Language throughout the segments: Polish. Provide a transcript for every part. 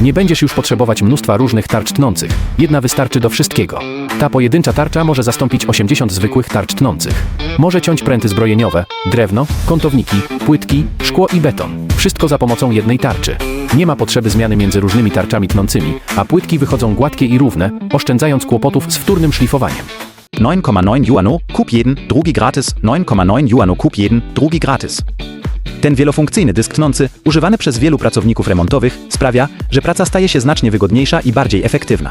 Nie będziesz już potrzebować mnóstwa różnych tarcz tnących. Jedna wystarczy do wszystkiego. Ta pojedyncza tarcza może zastąpić 80 zwykłych tarcz tnących. Może ciąć pręty zbrojeniowe, drewno, kątowniki, płytki, szkło i beton. Wszystko za pomocą jednej tarczy. Nie ma potrzeby zmiany między różnymi tarczami tnącymi, a płytki wychodzą gładkie i równe, oszczędzając kłopotów z wtórnym szlifowaniem. 9,9 Juano, kup jeden, drugi gratis, 9,9 Juano kup jeden, drugi gratis. Ten wielofunkcyjny dysk tnący, używany przez wielu pracowników remontowych, sprawia, że praca staje się znacznie wygodniejsza i bardziej efektywna.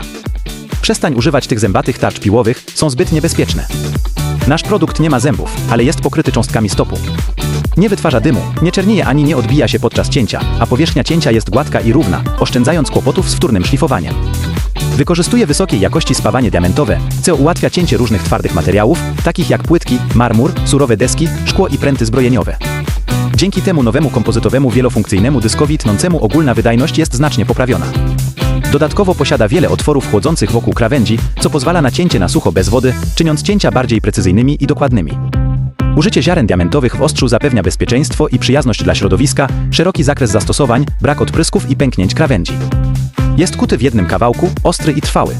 Przestań używać tych zębatych tarcz piłowych, są zbyt niebezpieczne. Nasz produkt nie ma zębów, ale jest pokryty cząstkami stopu. Nie wytwarza dymu, nie czernieje ani nie odbija się podczas cięcia, a powierzchnia cięcia jest gładka i równa, oszczędzając kłopotów z wtórnym szlifowaniem. Wykorzystuje wysokiej jakości spawanie diamentowe, co ułatwia cięcie różnych twardych materiałów, takich jak płytki, marmur, surowe deski, szkło i pręty zbrojeniowe. Dzięki temu nowemu kompozytowemu wielofunkcyjnemu dyskowi tnącemu ogólna wydajność jest znacznie poprawiona. Dodatkowo posiada wiele otworów chłodzących wokół krawędzi, co pozwala na cięcie na sucho bez wody, czyniąc cięcia bardziej precyzyjnymi i dokładnymi. Użycie ziaren diamentowych w ostrzu zapewnia bezpieczeństwo i przyjazność dla środowiska, szeroki zakres zastosowań, brak odprysków i pęknięć krawędzi. Jest kuty w jednym kawałku, ostry i trwały.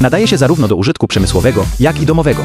Nadaje się zarówno do użytku przemysłowego, jak i domowego.